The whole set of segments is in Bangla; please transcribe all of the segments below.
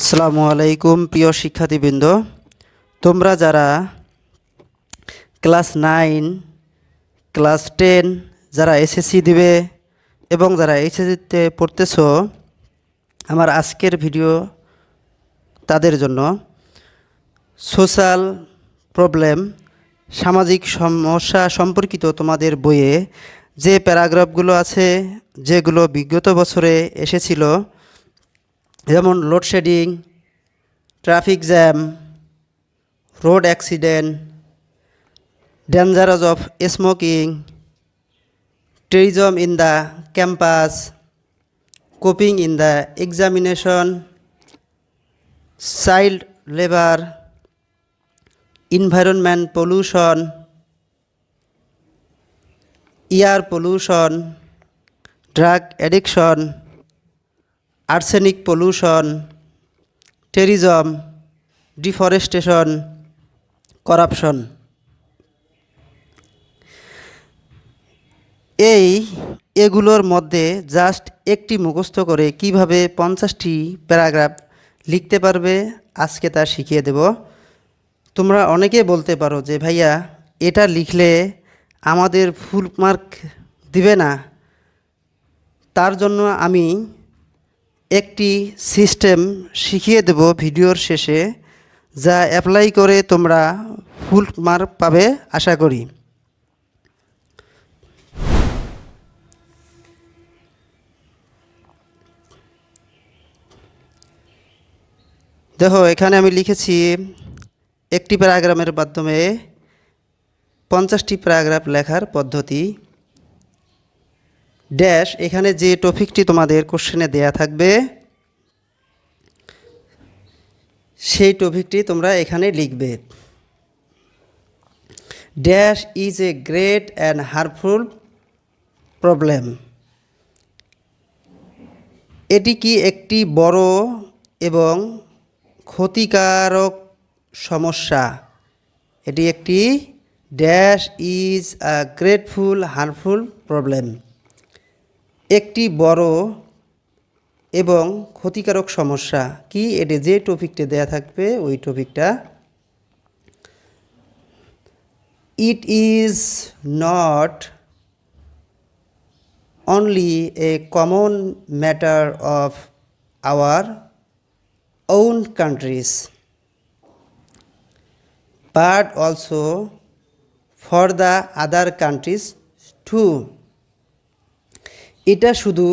আসসালামু আলাইকুম, প্রিয় শিক্ষার্থীবৃন্দ। তোমরা যারা ক্লাস নাইন, ক্লাস টেন, যারা এসএসসি দিবে এবং যারা এইচএসসিতে পড়তেছো, আমার আজকের ভিডিও তাদের জন্য। সোশ্যাল প্রবলেম, সামাজিক সমস্যা সম্পর্কিত তোমাদের বইয়ে যে প্যারাগ্রাফগুলো আছে, যেগুলো বিগত বছরে এসেছিল যেমন load shedding traffic jam road accident dangerous of smoking terrorism in the campus coping in the examination child labour environment pollution air pollution, drug addiction arsenic pollution terrorism, deforestation, corruption. এই এগুলোর মধ্যে জাস্ট একটি মুখস্থ করে কীভাবে পঞ্চাশটি প্যারাগ্রাফ লিখতে পারবে, আজকে তা শিখিয়ে দেব। তোমরা অনেকে বলতে পারো যে, ভাইয়া, এটা লিখলে আমাদের ফুল মার্ক দিবে না। তার জন্য আমি একটি সিস্টেম শিখিয়ে দেব ভিডিওর শেষে, যা অ্যাপ্লাই করে তোমরা ফুল মার্ক পাবে, আশা করি। দেখো, এখানে আমি লিখেছি একটি প্যারাগ্রামের মাধ্যমে পঞ্চাশটি প্যারাগ্রাফ লেখার পদ্ধতি। ড্যাশ, এখানে যে টপিকটি তোমাদের কোশ্চেনে দেয়া থাকবে, সেই টপিকটি তোমরা এখানে লিখবে। Dash is a great and harmful problem. এটি কি একটি বড় এবং ক্ষতিকারক সমস্যা? এটি একটি dash is a grateful, harmful problem. একটি বড় এবং ক্ষতিকারক সমস্যা। কি? এটি যে টপিকটা দেয়া থাকবে, ওই টপিকটা। It is not only a common matter of our own countries, but also for the other countries too. এটা শুধু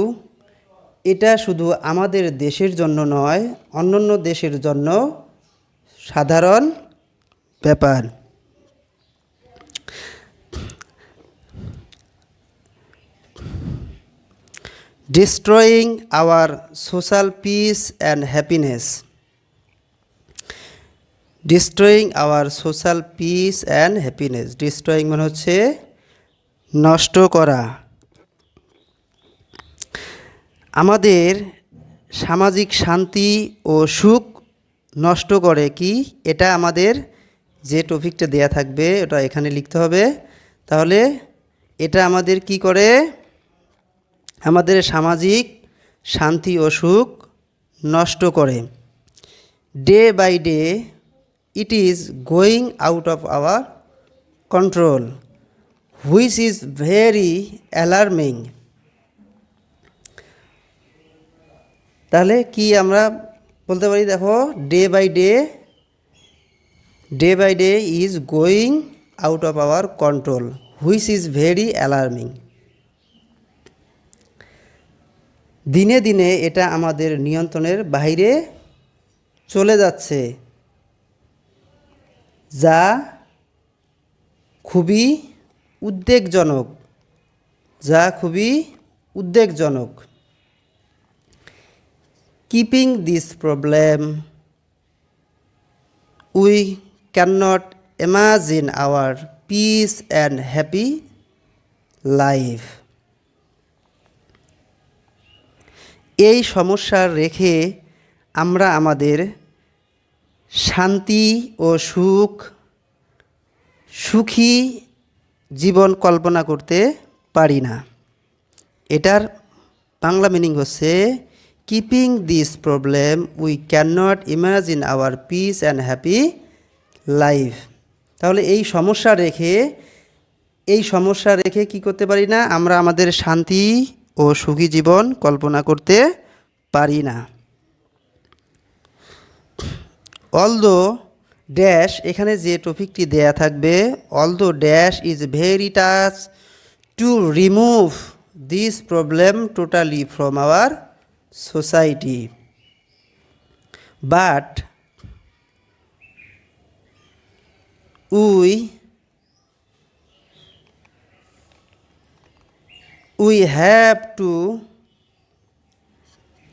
এটা শুধু আমাদের দেশের জন্য নয়, অন্যান্য দেশের জন্য সাধারণ ব্যাপার। Destroying our social peace and happiness destroying our social peace and happiness destroying মানে হচ্ছে নষ্ট করা। আমাদের সামাজিক শান্তি ও সুখ নষ্ট করে কি? এটা আমাদের যে টপিকটা দেয়া থাকবে, ওটা এখানে লিখতে হবে। তাহলে এটা আমাদের কি করে? আমাদের সামাজিক শান্তি ও সুখ নষ্ট করে। Day by day it is going out of our control which is very alarming তাহলে কি আমরা বলতে পারি, দেখো day by day day by day is going out of our control which is very alarming দিনে দিনে এটা আমাদের নিয়ন্ত্রণের বাইরে চলে যাচ্ছে, যা খুবই উদ্বেগজনক, যা খুবই উদ্বেগজনক। This problem we can not imagine our peace and happy life এই সমস্যা রেখে আমরা আমাদের শান্তি ও সুখ, সুখী জীবন কল্পনা করতে পারি না। এটার বাংলা মিনিং হচ্ছে this problem we can not imagine our peace and happy life তাহলে এই সমস্যা রেখে, এই সমস্যা রেখে কি করতে পারি না? আমরা আমাদের শান্তি ও সুখী জীবন কল্পনা করতে পারি না। অলদো ড্যাশ এখানে যে টপিকটি দেয়া থাকবে although dash is very touch to remove this problem totally from our society. But, we we have to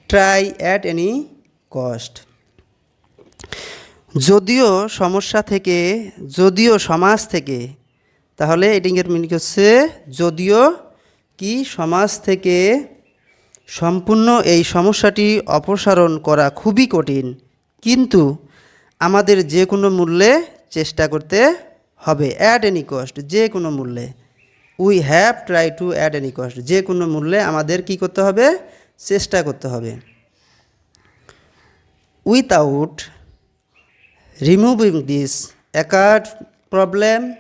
try at any cost. যদিও সমস্যা থেকে, যদিও সমাজ থেকে, তাহলে এটিংয়ের মিনিং হচ্ছে, যদিও কি সমাজ থেকে সম্পূর্ণ এই সমস্যাটি অপসারণ করা খুবই কঠিন। কিন্তু আমাদের যে কোনো মূল্যে চেষ্টা করতে হবে। অ্যাট এনি কস্ট যে কোনো মূল্যে। We have try to at any cost যে কোনো মূল্যে আমাদের কি করতে হবে? চেষ্টা করতে হবে। Without this this problem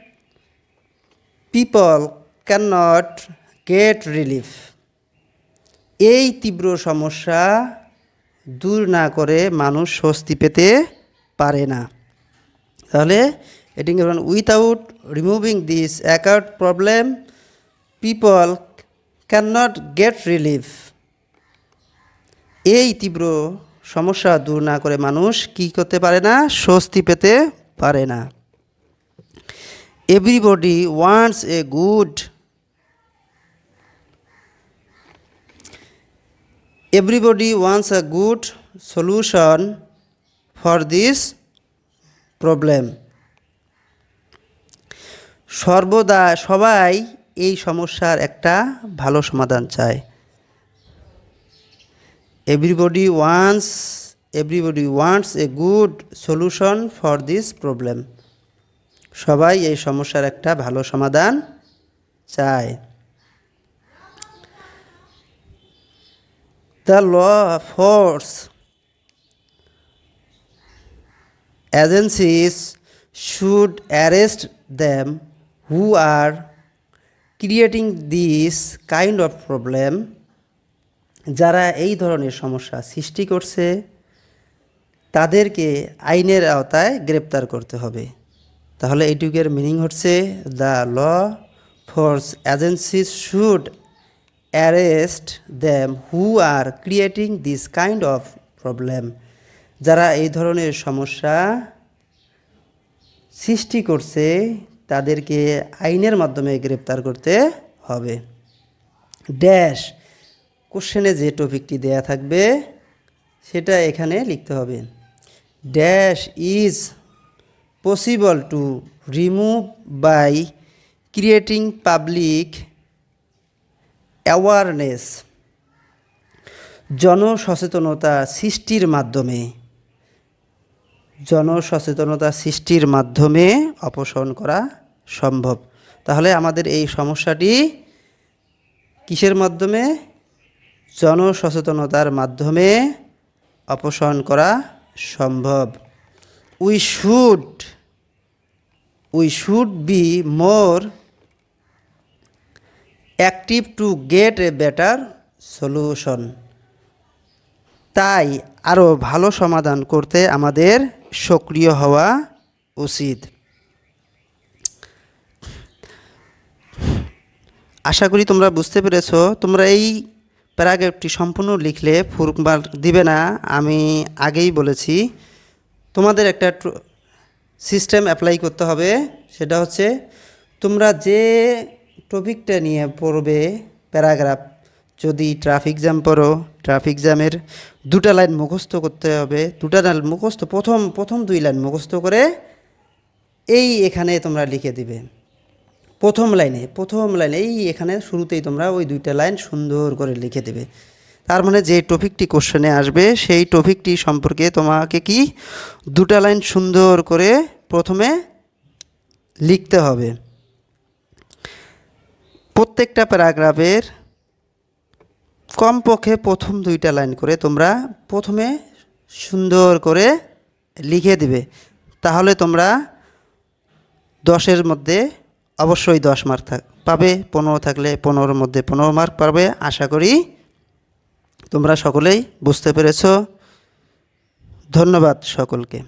people can not get relief এই তীব্র সমস্যা দূর না করে মানুষ স্বস্তি পেতে পারে না। তাহলে এটি without removing this accord problem people can not get relief এই তীব্র সমস্যা দূর না করে মানুষ কি করতে পারে না, স্বস্তি পেতে পারে না। Everybody wants a good everybody wants a good solution for this problem সর্বদা সবাই এই সমস্যার একটা ভালো সমাধান চায়। Everybody wants everybody wants a good solution for this problem. সবাই এই সমস্যার একটা ভালো সমাধান চায়। The law force agencies should arrest them who are creating this kind of problem যারা এই ধরনের সমস্যা সৃষ্টি করছে, তাদেরকে আইনের আওতায় গ্রেপ্তার করতে হবে। তাহলে এইটুকের মিনিং হচ্ছে the law force agencies should arrest them who are creating this kind of problem যারা এই ধরনের সমস্যা সৃষ্টি করছে, তাদেরকে আইনের মাধ্যমে গ্রেপ্তার করতে হবে। ড্যাশ কোশ্চেনে যে টপিকটি দেয়া থাকবে, সেটা এখানে লিখতে হবে। Dash is possible to remove by creating public awareness জনসচেতনতা সৃষ্টির মাধ্যমে, জনসচেতনতা সৃষ্টির মাধ্যমে অপসারণ করা সম্ভব। তাহলে আমাদের এই সমস্যাটি কিসের মাধ্যমে? জনসচেতনতার মাধ্যমে অপসারণ করা সম্ভব। We should we should be more active to get a better solution. তাই আরও ভালো সমাধান করতে আমাদের সক্রিয় হওয়া উচিত। আশা করি তোমরা বুঝতে পেরেছ, তোমরা এই প্যারাগ্রাফটি সম্পূর্ণ লিখলে ফুরমার দিবে না, আমি আগেই বলেছি। তোমাদের একটা সিস্টেম অ্যাপ্লাই করতে হবে, সেটা হচ্ছে তোমরা যে টপিকটা নিয়ে পড়বে প্যারাগ্রাফ। যদি ট্রাফিক জ্যাম পড়ো, ট্রাফিক জ্যামের দুটা লাইন মুখস্থ করতে হবে। দুটা লাইন মুখস্থ, প্রথম প্রথম দুই লাইন মুখস্থ করে এই এখানে তোমরা লিখে দিবে। প্রথম লাইনে প্রথম লাইনে, এই এখানে শুরুতেই তোমরা ওই দুইটা লাইন সুন্দর করে লিখে দেবে। তার মানে যে টপিকটি কোশ্চেনে আসবে, সেই টপিকটি সম্পর্কে তোমাকে কি দুটা লাইন সুন্দর করে প্রথমে লিখতে হবে। প্রত্যেকটা প্যারাগ্রাফের কমপক্ষে প্রথম দুইটা লাইন করে তোমরা প্রথমে সুন্দর করে লিখে দিবে। তাহলে তোমরা দশের মধ্যে অবশ্যই দশ মার্ক থাক পাবে, পনেরো থাকলে পনেরোর মধ্যে পনেরো মার্ক পাবে। আশা করি তোমরা সকলেই বুঝতে পেরেছ। ধন্যবাদ সকলকে।